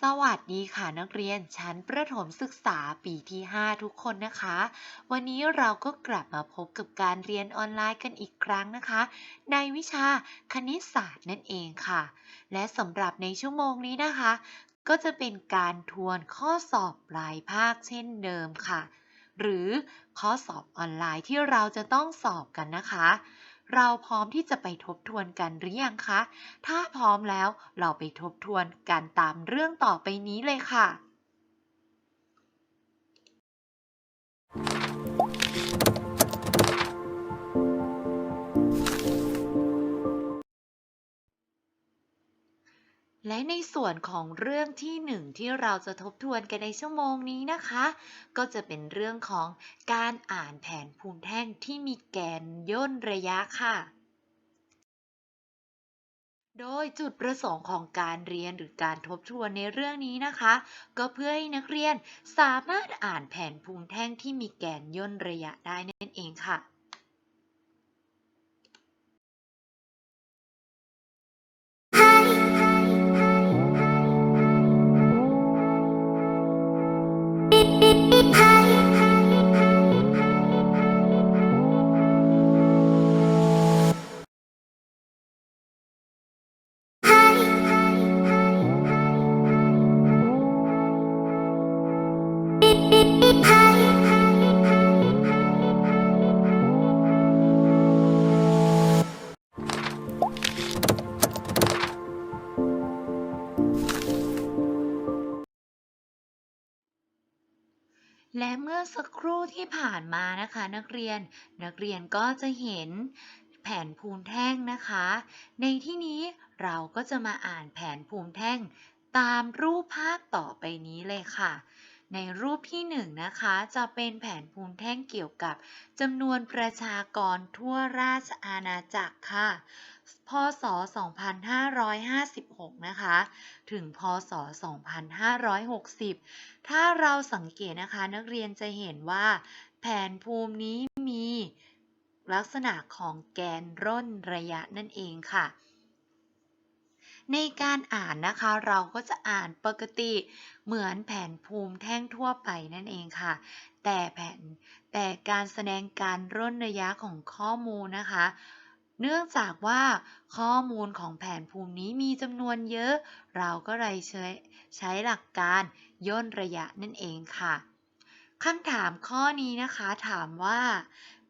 สวัสดีค่ะนักเรียนชั้นประถมศึกษาปีที่ 5 ทุกคนนะคะ วันนี้เราก็กลับมาพบกับการเรียนออนไลน์กันอีกครั้งนะคะ ในวิชาคณิตศาสตร์นั่นเองค่ะ และสำหรับในชั่วโมงนี้นะคะ ก็จะเป็นการทวนข้อสอบปลายภาคเช่นเดิมค่ะ หรือข้อสอบออนไลน์ที่เราจะต้องสอบกันนะคะ เราพร้อมที่จะไปทบทวนกันหรือยังคะ ถ้าพร้อมแล้วเราไปทบทวนกันตามเรื่องต่อไปนี้เลยค่ะ และในส่วนของเรื่องที่หนึ่งที่เราจะทบทวนกันในชั่วโมงนี้นะคะ ก็จะเป็นเรื่องของการอ่านแผนภูมิแท่งที่มีแกนย่นระยะค่ะ โดยจุดประสงค์ของการเรียนหรือการทบทวนในเรื่องนี้นะคะ ก็เพื่อให้นักเรียนสามารถอ่านแผนภูมิแท่งที่มีแกนย่นระยะได้นั่นเองค่ะ และเมื่อสักครู่ที่ผ่านมานะคะ นักเรียนนักเรียนก็จะเห็นแผนภูมิแท่งนะคะ ในที่นี้เราก็จะมาอ่านแผนภูมิแท่งตามรูปภาพต่อไปนี้เลยค่ะ ในรูปที่1นงนะคะจะเป็นแผนภูมิแท่งเกี่ยวกับจำนวนประชากรทั่วราชอาณาจักรค่ะ พศ 2556 นะคะ ถึง พศ 2560 ถ้าเราสังเกตนะคะนักเรียนจะเห็นว่า แผนภูมินี้มีลักษณะของแกนร่นระยะนั่นเองค่ะ ในการอ่านนะคะเราก็จะอ่านปกติเหมือนแผนภูมิแท่งทั่วไปนั่นเองค่ะ แต่แผนแต่การแสดงการร่นระยะของข้อมูลนะคะ เนื่องจากว่าข้อมูลของแผนภูมินี้มีจำนวนเยอะ เราก็เลยใช้ใช้หลักการย่นระยะนั่นเองค่ะคำถามข้อนี้นะคะถามว่า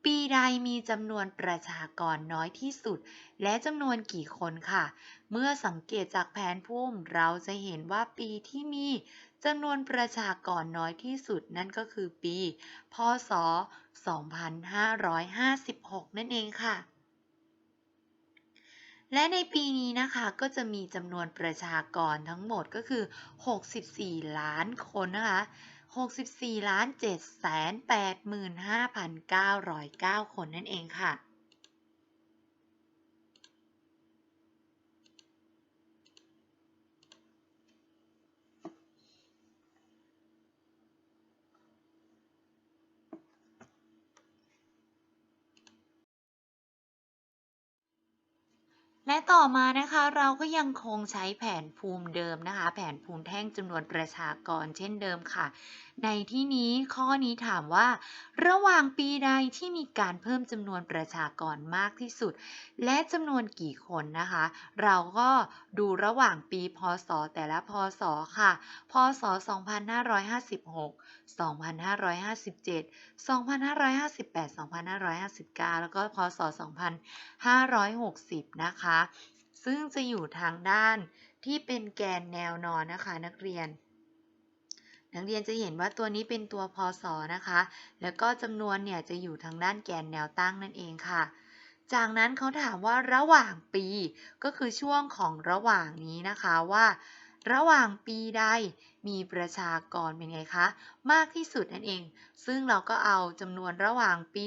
ปีใดมีจำนวนประชากรน้อยที่สุด และจำนวนกี่คนค่ะ เมื่อสังเกตจากแผนภูมิเราจะเห็นว่าปีที่มีจำนวนประชากรน้อยที่สุดนั่นก็คือปี พศ 2556 นั่นเองค่ะ และในปีนี้นะคะก็จะมีจำนวนประชากรทั้งหมดก็คือ 64 ล้านคนนะคะ 64ล้าน7แสน85,909 คนนั่นเองค่ะ ต่อมานะคะเราก็ยังคงใช้แผนภูมิเดิมนะคะ แผนภูมิแท่งจำนวนประชากรเช่นเดิมค่ะ ในที่นี้ข้อนี้ถามว่า ระหว่างปีใดที่มีการเพิ่มจำนวนประชากรมากที่สุด และจำนวนกี่คนนะคะ เราก็ดูระหว่างปีพศ แต่ละพศค่ะ พศ 2556 2557 2558 2559 แล้วก็พศ 2560 นะคะ ซึ่งจะอยู่ทางด้านที่เป็นแกนแนวนอนนะคะนักเรียน นักเรียนจะเห็นว่าตัวนี้เป็นตัวพศนะคะ แล้วก็จำนวนเนี่ยจะอยู่ทางด้านแกนแนวตั้งนั่นเองค่ะ จากนั้นเขาถามว่าระหว่างปีก็คือช่วงของระหว่างนี้นะคะว่า ระหว่างปีใดมีประชากรเป็นไงคะ มากที่สุดนั่นเอง ซึ่งเราก็เอาจำนวนระหว่างปี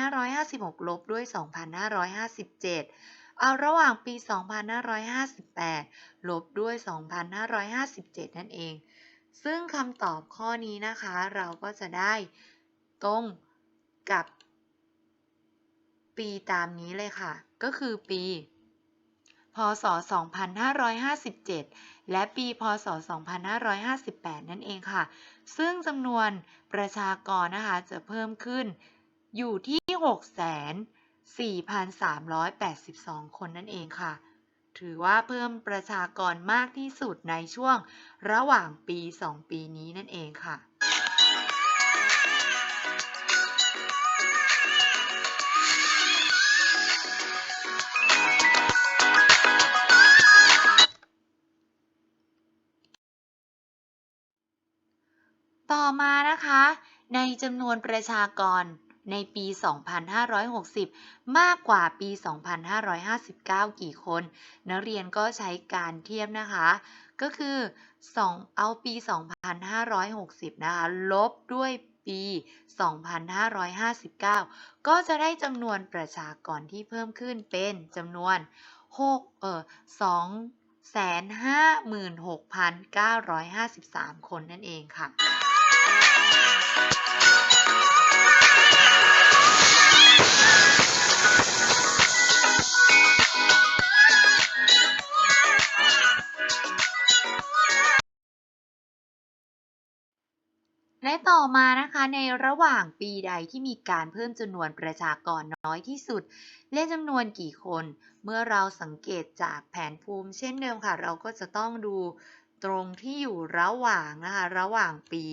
2556 ลบด้วย 2557 เอาระหว่างปี 2558 ลบด้วย 2557 นั่นเอง ซึ่งคำตอบข้อนี้นะคะ เราก็จะได้ตรงกับปีตามนี้เลยค่ะ ก็คือปี พศ 2557 และปี พศ 2558 นั่นเองค่ะ ซึ่งจำนวนประชากรนะคะจะเพิ่มขึ้นอยู่ที่ 4,382 คนนั่นเองค่ะ ถือว่าเพิ่มประชากรมากที่สุดในช่วงระหว่างปี 2 ปีนี้นั่นเองค่ะต่อมานะคะ ในจำนวนประชากร ในปี 2560 มากกว่าปี 2559 กี่คน นักเรียนก็ใช้การเทียบนะคะ ก็คือ 2 เอาปี 2560 นะคะ ลบด้วยปี 2559 ก็จะได้จำนวนประชากรที่เพิ่มขึ้นเป็นจำนวน 6 เอ่อ256,953 คนนั่นเองค่ะ ต่อมานะคะในระหว่างปีใดที่มีการเพิ่มจำนวนประชากรน้อยที่สุด และจำนวนกี่คน เมื่อเราสังเกตจากแผนภูมิเช่นเดิมค่ะ เราก็จะต้องดูตรงที่อยู่ระหว่างนะคะระหว่างปี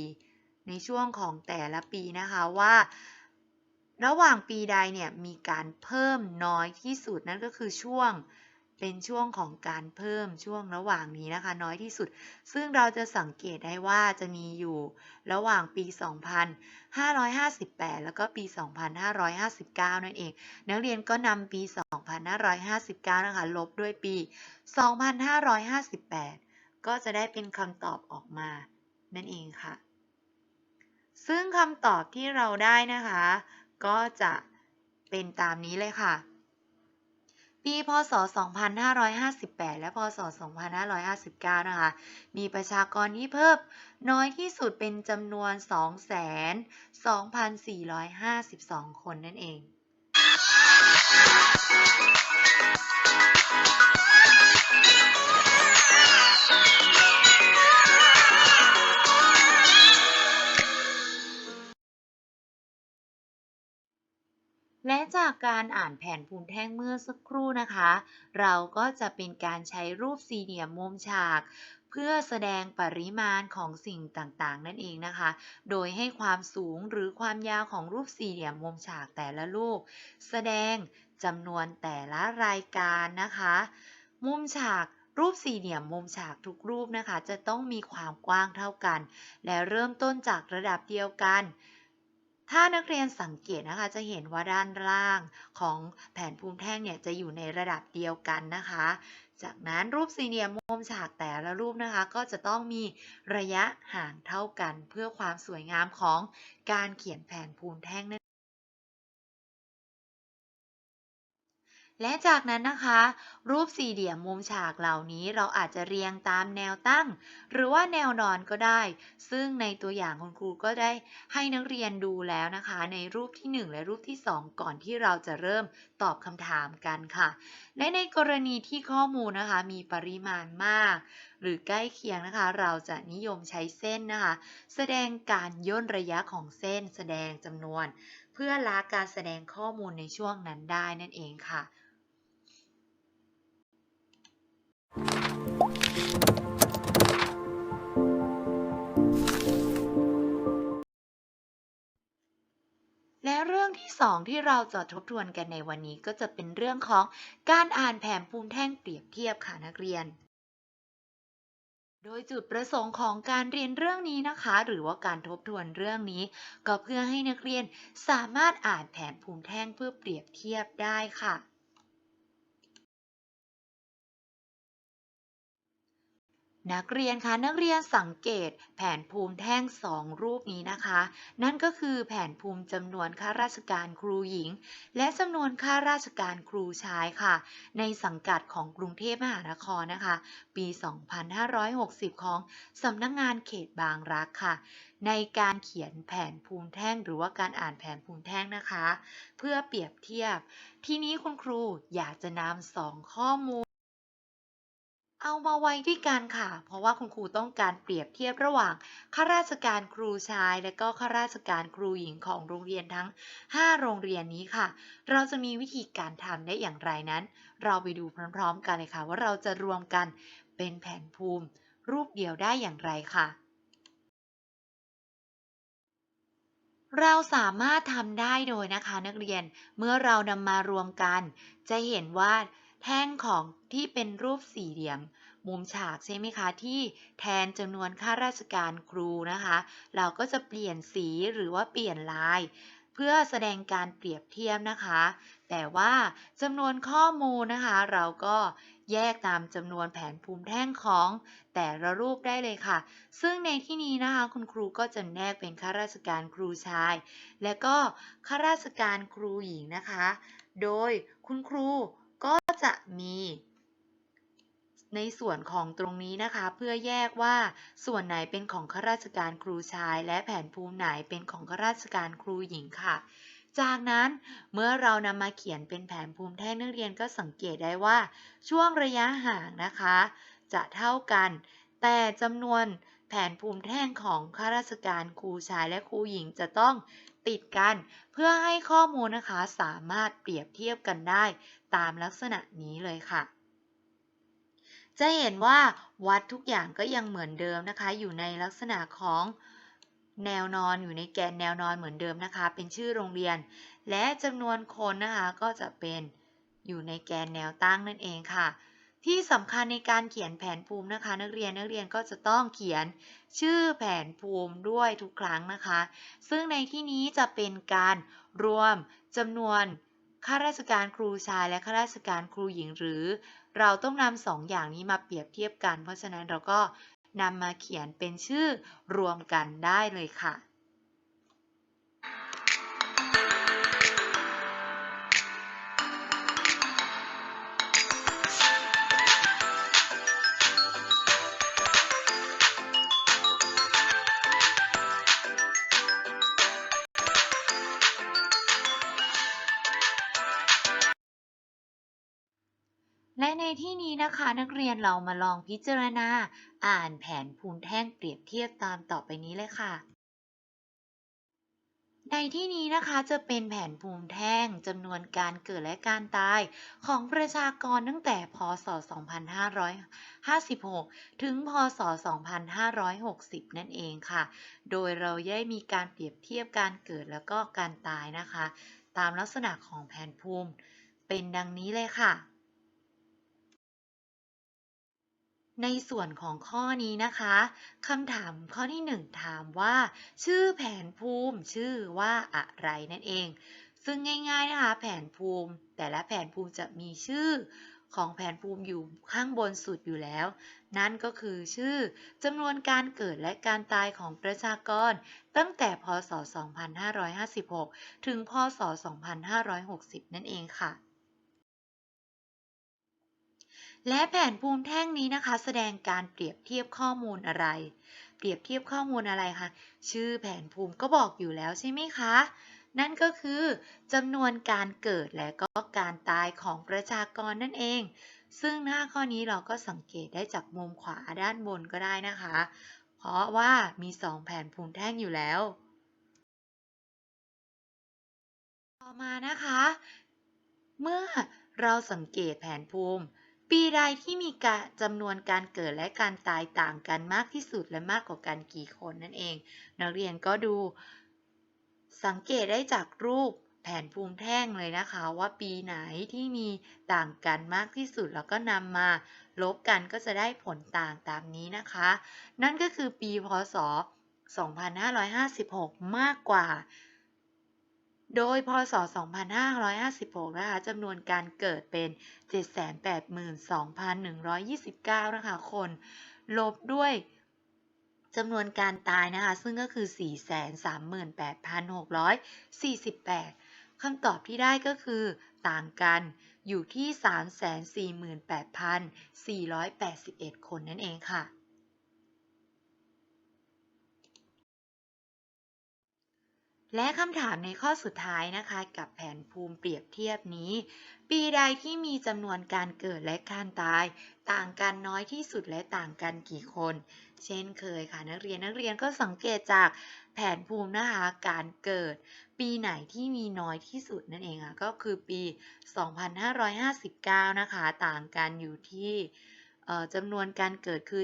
ในช่วงของแต่ละปีนะคะว่า ระหว่างปีใดเนี่ยมีการเพิ่มน้อยที่สุดนั่นก็คือช่วง เป็นช่วงของการเพิ่มช่วงระหว่างนี้นะคะ น้อยที่สุด ซึ่งเราจะสังเกตได้ว่าจะมีอยู่ระหว่างปี 2558 แล้วก็ปี 2559 นั่นเอง นักเรียนก็นำปี 2559 นะคะ ลบด้วยปี 2558 ก็จะได้เป็นคำตอบออกมา นั่นเองค่ะ ซึ่งคำตอบที่เราได้นะคะ ก็จะเป็นตามนี้เลยค่ะ ปี พศ 2558 และ พศ 2559 นะคะ มีประชากรที่เพิ่มน้อยที่สุดเป็นจำนวน 202,452 คนนั่นเอง และจากการอ่านแผนภูมิแท่งเมื่อสักครู่นะคะ เราก็จะเป็นการใช้รูปสี่เหลี่ยมมุมฉาก เพื่อแสดงปริมาณของสิ่งต่างๆ นั่นเองนะคะ โดยให้ความสูงหรือความยาวของรูปสี่เหลี่ยมมุมฉากแต่ละรูป แสดงจำนวนแต่ละรายการนะคะ มุมฉากรูปสี่เหลี่ยมมุมฉากทุกรูปนะคะ จะต้องมีความกว้างเท่ากัน และเริ่มต้นจากระดับเดียวกัน ถ้านักเรียนสังเกตนะคะจะเห็นว่าด้านล่างของแผนภูมิแท่งเนี่ยจะอยู่ในระดับเดียวกันนะคะ จากนั้นรูปสี่เหลี่ยมมุมฉากแต่ละรูปนะคะ ก็จะต้องมีระยะห่างเท่ากันเพื่อความสวยงามของการเขียนแผนภูมิแท่งนั่น และจากนั้นนะคะ รูปสี่เหลี่ยมมุมฉากเหล่านี้เราอาจจะเรียงตามแนวตั้ง หรือว่าแนวนอนก็ได้ ซึ่งในตัวอย่างคุณครูก็ได้ให้นักเรียนดูแล้วนะคะ ในรูปที่ 1 และรูปที่ 2 ก่อนที่เราจะเริ่มตอบคำถามกันค่ะ และในกรณีที่ข้อมูลนะคะ มีปริมาณมาก หรือใกล้เคียงนะคะ เราจะนิยมใช้เส้นนะคะ แสดงการย่นระยะของเส้น แสดงจำนวน เพื่อละการแสดงข้อมูลในช่วงนั้นได้นั่นเองค่ะและ 2 ที่เราจะทบทวนกันในวันนี้ก็จะเป็นเรื่องของการอ่านแผนภูมิแท่งเปรียบเทียบค่ะนักเรียน โดยจุดประสงค์ของการเรียนเรื่องนี้นะคะ หรือว่าการทบทวนเรื่องนี้ ก็เพื่อให้นักเรียนสามารถอ่านแผนภูมิแท่งเพื่อเปรียบเทียบได้ค่ะ นักเรียนคะนักเรียนสังเกตแผนภูมิแท่งสองรูปนี้นะคะ นั่นก็คือแผนภูมิจำนวนข้าราชการครูหญิง และจำนวนข้าราชการครูชายค่ะ ในสังกัดของกรุงเทพมหานครนะคะ ปี 2560 ของสำนักงงานเขตบางรักค่ะ ในการเขียนแผนภูมิแท่งหรือว่าการอ่านแผนภูมิแท่งนะคะ เพื่อเปรียบเทียบ ที่นี้คุณครูอยากจะนำสองข้อมูล เอามาไว้ด้วยกันค่ะ เพราะว่าคุณครูต้องการเปรียบเทียบระหว่างข้าราชการครูชาย และก็ข้าราชการครูหญิงของโรงเรียนทั้ง 5 โรงเรียนนี้ค่ะ เราจะมีวิธีการทำได้อย่างไรนั้น เราไปดูพร้อมๆ กันเลยค่ะ ว่าเราจะรวมกันเป็นแผนภูมิ รูปเดียวได้อย่างไรค่ะเราสามารถทำได้โดยนะคะนักเรียนเมื่อเรานำมารวมกัน จะเห็นว่า แท่งของที่เป็นรูปสี่เหลี่ยม มุมฉากใช่ไหมคะที่แทนจำนวนข้าราชการครูนะคะ เราก็จะเปลี่ยนสีหรือว่าเปลี่ยนลาย เพื่อแสดงการเปรียบเทียบนะคะ แต่ว่าจำนวนข้อมูลนะคะ เราก็แยกตามจำนวนแผนภูมิแท่งของแต่ละรูปได้เลยค่ะ ซึ่งในที่นี้นะคะคุณครูก็จะแยกเป็นข้าราชการครูชาย และก็ข้าราชการครูหญิงนะคะ โดยคุณครู ก็จะมีในส่วนของตรงนี้นะคะ เพื่อแยกว่าส่วนไหนเป็นของข้าราชการครูชาย และแผนภูมิไหนเป็นของข้าราชการครูหญิงค่ะ จากนั้นเมื่อเรานำมาเขียนเป็นแผนภูมิแท่งนักเรียนก็สังเกตได้ว่า ช่วงระยะห่างนะคะ จะเท่ากัน แต่จำนวนแผนภูมิแท่งของข้าราชการครูชายและครูหญิงจะต้อง ติดกัน เพื่อให้ข้อมูลนะคะสามารถเปรียบเทียบกันได้ ตามลักษณะนี้เลยค่ะ จะเห็นว่าวัดทุกอย่างก็ยังเหมือนเดิมนะคะ อยู่ในลักษณะของแนวนอนอยู่ในแกนแนวนอนเหมือนเดิมนะคะ เป็นชื่อโรงเรียน และจำนวนคนนะคะก็จะเป็นอยู่ในแกนแนวตั้งนั่นเองค่ะ ที่สำคัญในการเขียนแผนภูมินะคะ นักเรียนนักเรียนก็จะต้องเขียนชื่อแผนภูมิด้วยทุกครั้งนะคะ ซึ่งในที่นี้จะเป็นการรวมจำนวนข้าราชการครูชายและข้าราชการครูหญิงหรือ เราต้องนำสองอย่างนี้มาเปรียบเทียบกัน เพราะฉะนั้นเราก็นำมาเขียนเป็นชื่อรวมกันได้เลยค่ะ นที่นี้นะคะนักเรียนเรามาลองพิจารณา อ่านแผนภูมิแท่งเปรียบเทียบตามต่อไปนี้เลยค่ะ ในที่นี้นะคะจะเป็นแผนภูมิแท่งจำนวนการเกิดและการตายของประชากรตั้งแต่พศ 2556 ถึงพศ 2560 นั่นเองค่ะ โดยเราได้มีการเปรียบเทียบการเกิดแล้วก็การตายนะคะ ตามลักษณะของแผนภูมิ เป็นดังนี้เลยค่ะ ในส่วนของข้อนี้นะคะคำถามข้อที่ 1 ถามว่า ชื่อแผนภูมิชื่อว่าอะไรนั่นเอง ซึ่งง่ายๆนะคะ แผนภูมิ แต่ละแผนภูมิจะมีชื่อของแผนภูมิอยู่ข้างบนสุดอยู่แล้ว นั่นก็คือชื่อจำนวนการเกิดและการตายของประชากร ตั้งแต่พศ 2556 ถึงพศ 2560 นั่นเองค่ะ และแผนภูมิแท่งนี้นะคะ แสดงการเปรียบเทียบข้อมูลอะไร เปรียบเทียบข้อมูลอะไรคะชื่อแผนภูมิก็บอกอยู่แล้วใช่ไหมคะ นั่นก็คือจำนวนการเกิดและก็การตายของประชากรนั่นเอง ซึ่งหน้าข้อนี้เราก็สังเกตได้จากมุมขวาด้านบนก็ได้นะคะ เพราะว่ามี2แผนภูมิแท่งอยู่แล้ว ต่อมานะคะ เมื่อเราสังเกตแผนภูมิ ปีใดที่มีการจำนวนการเกิดและการตายต่างกันมากที่สุดและมากกว่ากันกี่คนนั่นเอง นักเรียนก็ดูสังเกตได้จากรูปแผนภูมิแท่งเลยนะคะว่าปีไหนที่มีต่างกันมากที่สุดแล้วก็นำมาลบกันก็จะได้ผลต่างตามนี้นะคะ นั่นก็คือปีพศ 2556 มากกว่า โดยพศ 2556 นะคะจำนวนการเกิดเป็น 782,129 นะคะคน ลบด้วยจำนวนการตายนะคะ ซึ่งก็คือ 438,648 คำตอบที่ได้ก็คือต่างกันอยู่ที่ 348,481 คนนั่นเองค่ะ และคำถามในข้อสุดท้ายนะคะกับแผนภูมิเปรียบเทียบนี้ ปีใดที่มีจำนวนการเกิดและการตาย ต่างกันน้อยที่สุดและต่างกันกี่คน เช่นเคยค่ะนักเรียนนักเรียนก็สังเกตจากแผนภูมินะคะการเกิด ปีไหนที่มีน้อยที่สุดนั่นเองค่ะก็คือปี 2559 นะคะ ต่างกันอยู่ที่จำนวนการเกิดคือ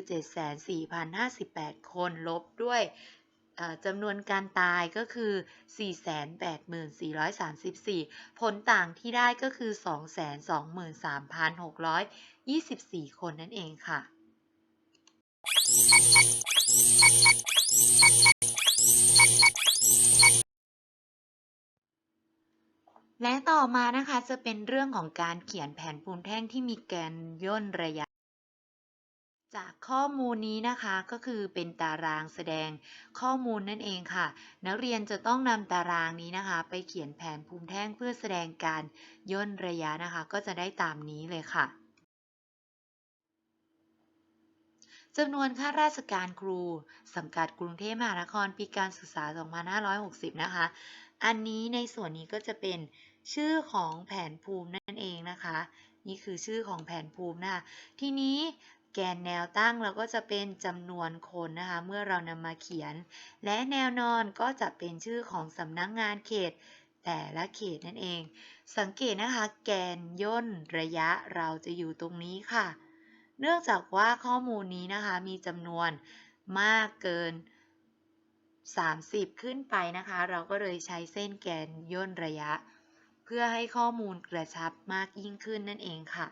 74,058 คนลบด้วย จำนวนการตายก็คือ 484,434 ผลต่างที่ได้ก็คือ 223,624 คนนั่นเองค่ะ และต่อมานะคะจะเป็นเรื่องของการเขียนแผนภูมิแท่งที่มีแกนย่นระยะ ข้อมูลนี้นะคะก็คือเป็นตารางแสดงข้อมูลนั่นเองค่ะ นักเรียนจะต้องนำตารางนี้นะคะ ไปเขียนแผนภูมิแท่งเพื่อแสดงการย่นระยะนะคะ ก็จะได้ตามนี้เลยค่ะจำนวนข้าราชการครู สังกัดกรุงเทพมหานครปีการศึกษา 2560 นะคะ อันนี้ในส่วนนี้ก็จะเป็นชื่อของแผนภูมินั่นเองนะคะ นี่คือชื่อของแผนภูมินะคะทีนี้ แกนแนวตั้งเราก็จะเป็นจำนวนคนนะคะ เมื่อเรานำมาเขียน และแนวนอนก็จะเป็นชื่อของสำนักงงานเขต แต่ละเขตนั่นเอง สังเกตนะคะ แกนย่นระยะเราจะอยู่ตรงนี้ค่ะ เนื่องจากว่าข้อมูลนี้นะคะมีจำนวนมากเกิน 30 ขึ้นไปนะคะ เราก็เลยใช้เส้นแกนย่นระยะ เพื่อให้ข้อมูลกระชับมากยิ่งขึ้นนั่นเองค่ะ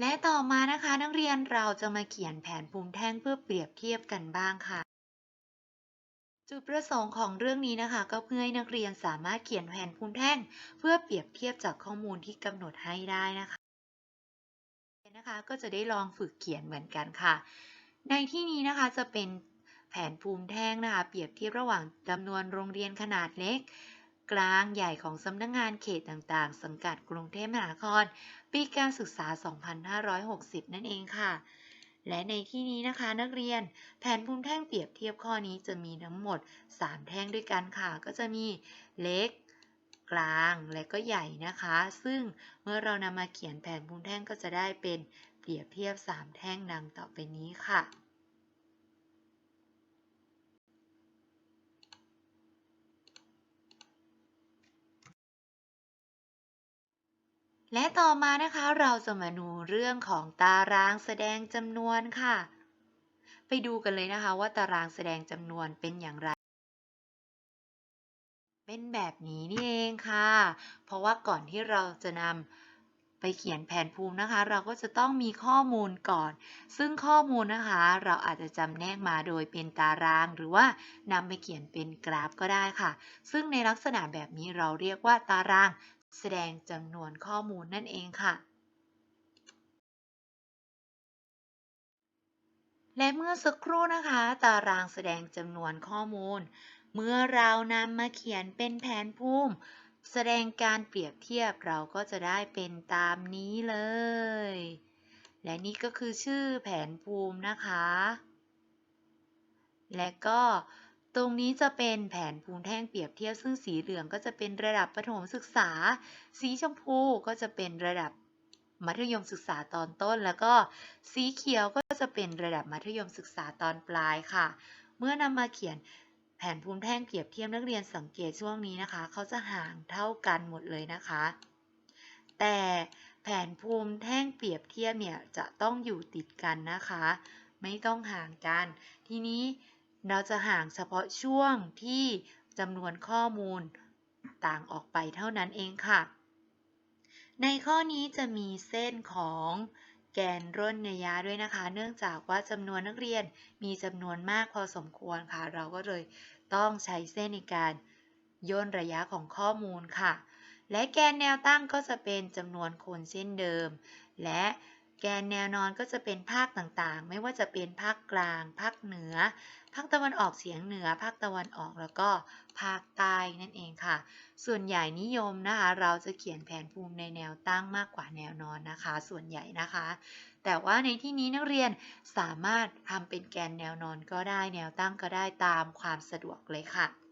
และต่อมานะคะนักเรียนเราจะมาเขียนแผนภูมิแท่งเพื่อเปรียบเทียบกันบ้างค่ะ จุดประสงค์ของเรื่องนี้นะคะ ก็เพื่อให้นักเรียนสามารถเขียนแผนภูมิแท่ง เพื่อเปรียบเทียบจากข้อมูลที่กำหนดให้ได้นะคะนะคะ ก็จะได้ลองฝึกเขียนเหมือนกันค่ะ ในที่นี้นะคะจะเป็น แผนภูมิแท่งนะคะ เปรียบเทียบระหว่างจำนวนโรงเรียนขนาดเล็ก กลางใหญ่ของสำนักงงานเขตต่างๆ สังกัดกรุงเทพมหานคร ปีการศึกษา 2560 นั่นเองค่ะ และในที่นี้นะคะนักเรียนแผนภูมิแท่งเปรียบเทียบข้อนี้จะมีทั้งหมด 3 แท่งด้วยกันค่ะ ก็จะมีเล็กกลางและก็ใหญ่นะคะ ซึ่งเมื่อเรานำมาเขียนแผนภูมิแท่งก็จะได้เป็นเปรียบเทียบ 3 แท่งดังต่อไปนี้ค่ะ และต่อมานะคะเราจะมาดูเรื่องของตารางแสดงจำนวนค่ะ ไปดูกันเลยนะคะว่าตารางแสดงจำนวนเป็นอย่างไร เป็นแบบนี้นี่เองค่ะ เพราะว่าก่อนที่เราจะนำไปเขียนแผนภูมินะคะ เราก็จะต้องมีข้อมูลก่อน ซึ่งข้อมูลนะคะ เราอาจจะจำแนกมาโดยเป็นตาราง หรือว่านำไปเขียนเป็นกราฟก็ได้ค่ะ ซึ่งในลักษณะแบบนี้เราเรียกว่าตาราง แสดงจำนวนข้อมูลนั่นเองค่ะ และเมื่อสักครู่นะคะ ตารางแสดงจำนวนข้อมูล เมื่อเรานำมาเขียนเป็นแผนภูมิ แสดงการเปรียบเทียบเราก็จะได้เป็นตามนี้เลย และนี่ก็คือชื่อแผนภูมินะคะ และก็ ตรงนี้จะเป็นแผนภูมิแท่งเปรียบเทียบซึ่งสีเหลืองก็จะเป็นระดับประถมศึกษา สีชมพูก็จะเป็นระดับมัธยมศึกษาตอนต้น แล้วก็สีเขียวก็จะเป็นระดับมัธยมศึกษาตอนปลายค่ะ เมื่อนำมาเขียนแผนภูมิแท่งเปรียบเทียบนักเรียนสังเกตช่วงนี้นะคะ เขาจะห่างเท่ากันหมดเลยนะคะ แต่แผนภูมิแท่งเปรียบเทียบเนี่ยจะต้องอยู่ติดกันนะคะ ไม่ต้องห่างกัน ทีนี้ เราจะห่างเฉพาะช่วงที่จำนวนข้อมูลต่างออกไปเท่านั้นเองค่ะ ในข้อนี้จะมีเส้นของแกนร่นระยะด้วยนะคะ เนื่องจากว่าจำนวนนักเรียนมีจำนวนมากพอสมควรค่ะ เราก็เลยต้องใช้เส้นในการย่นระยะของข้อมูลค่ะ และแกนแนวตั้งก็จะเป็นจำนวนคนเช่นเดิม และแกนแนวนอนก็จะเป็นภาคต่างๆ ไม่ว่าจะเป็นภาคกลาง ภาคเหนือ ภาคตะวันออกเฉียงเหนือ ภาคตะวันออกแล้วก็ภาคใต้นั่นเองค่ะ ส่วนใหญ่นิยมนะคะ เราจะเขียนแผนภูมิในแนวตั้งมากกว่าแนวนอนนะคะ ส่วนใหญ่นะคะ แต่ว่าในที่นี้นักเรียนสามารถทำเป็นแกนแนวนอนก็ได้แนวตั้งก็ได้ตามความสะดวกเลยค่ะ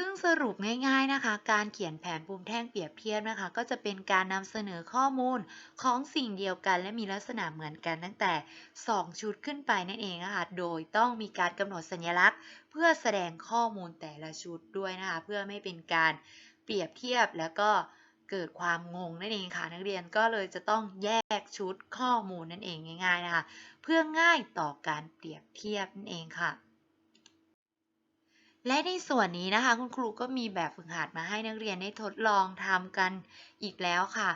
ซึ่งสรุปง่ายๆนะคะ การเขียนแผนภูมิแท่งเปรียบเทียบนะคะ ก็จะเป็นการนำเสนอข้อมูลของสิ่งเดียวกัน และมีลักษณะเหมือนกันตั้งแต่ 2 ชุดขึ้นไปนั่นเองนะคะ โดยต้องมีการกำหนดสัญลักษณ์ เพื่อแสดงข้อมูลแต่ละชุดด้วยนะคะ เพื่อไม่เป็นการเปรียบเทียบแล้วก็เกิดความงงนั่นเองค่ะ นักเรียนก็เลยจะต้องแยกชุดข้อมูลนั่นเองง่าย ๆนะคะ เพื่อง่ายต่อการเปรียบเทียบนั่นเองค่ะ และในส่วนนี้นะคะคุณครูก็มีแบบฝึกหัดมาให้นักเรียนได้ทดลองทำกันอีกแล้วค่ะ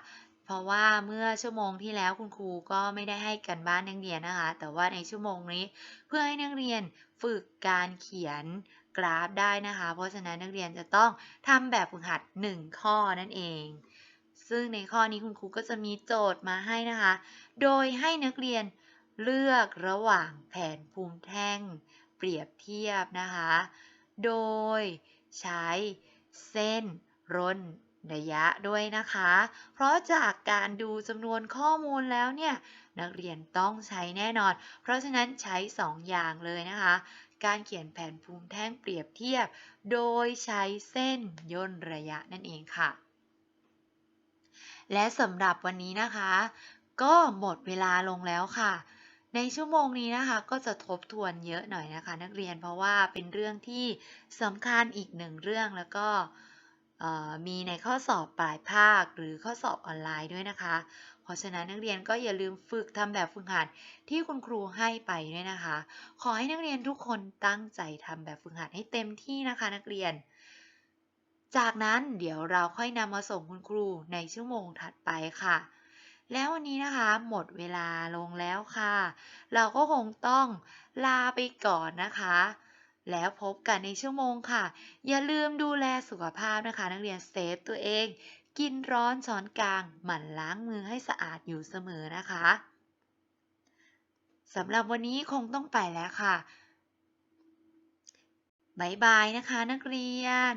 เพราะว่าเมื่อชั่วโมงที่แล้วคุณครูก็ไม่ได้ให้กันบ้านนักเรียนนะคะ แต่ว่าในชั่วโมงนี้เพื่อให้นักเรียนฝึกการเขียนกราฟได้นะคะ เพราะฉะนั้นนักเรียนจะต้องทำแบบฝึกหัด 1 ข้อนั่นเอง ซึ่งในข้อนี้คุณครูก็จะมีโจทย์มาให้นะคะ โดยให้นักเรียนเลือกระหว่างแผนภูมิแท่ง เปรียบเทียบนะคะ โดยใช้เส้นร่นระยะด้วยนะคะ เพราะจากการดูจำนวนข้อมูลแล้วเนี่ย นักเรียนต้องใช้แน่นอน เพราะฉะนั้นใช้ 2 อย่างเลยนะคะ การเขียนแผนภูมิแท่งเปรียบเทียบ โดยใช้เส้นย่นระยะนั่นเองค่ะ และสำหรับวันนี้นะคะ ก็หมดเวลาลงแล้วค่ะ ในชั่วโมงนี้นะคะก็จะทบทวนเยอะหน่อยนะคะ นักเรียนเพราะว่าเป็นเรื่องที่สำคัญอีกหนึ่งเรื่องแล้วก็มีในข้อสอบปลายภาคหรือข้อสอบออนไลน์ด้วยนะคะ เพราะฉะนั้นนักเรียนก็อย่าลืมฝึกทำแบบฝึกหัดที่คุณครูให้ไปด้วยนะคะ ขอให้นักเรียนทุกคนตั้งใจทำแบบฝึกหัดให้เต็มที่นะคะนักเรียน จากนั้นเดี๋ยวเราค่อยนำมาส่งคุณครูในชั่วโมงถัดไปค่ะ แล้ววันนี้นะคะหมดเวลาลงแล้วค่ะ เราก็คงต้องลาไปก่อนนะคะ แล้วพบกันในชั่วโมงค่ะ อย่าลืมดูแลสุขภาพนะคะ นักเรียนเซฟตัวเอง กินร้อนช้อนกลาง หมั่นล้างมือให้สะอาดอยู่เสมอนะคะสำหรับวันนี้คงต้องไปแล้วค่ะบายบายนะคะนักเรียน